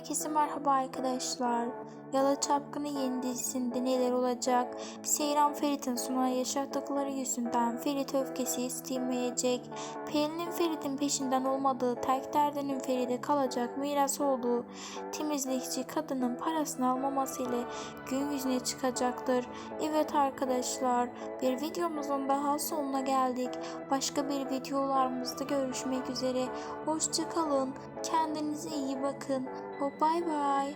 Herkese merhaba arkadaşlar. Yalı Çapkını yeni dizisinde neler olacak? Seyran Ferit'in Sunay'a yaşattıkları yüzünden Ferit öfkesi istemeyecek. Pelin'in Ferit'in peşinden olmadığı, tek derdinin Ferit'e kalacak miras olduğu temizlikçi kadının parasını almaması ile gün yüzüne çıkacaktır. Evet arkadaşlar bir videomuzun daha sonuna geldik. Başka bir videolarımızda görüşmek üzere. Hoşçakalın. Kendinize iyi bakın. Bye bye.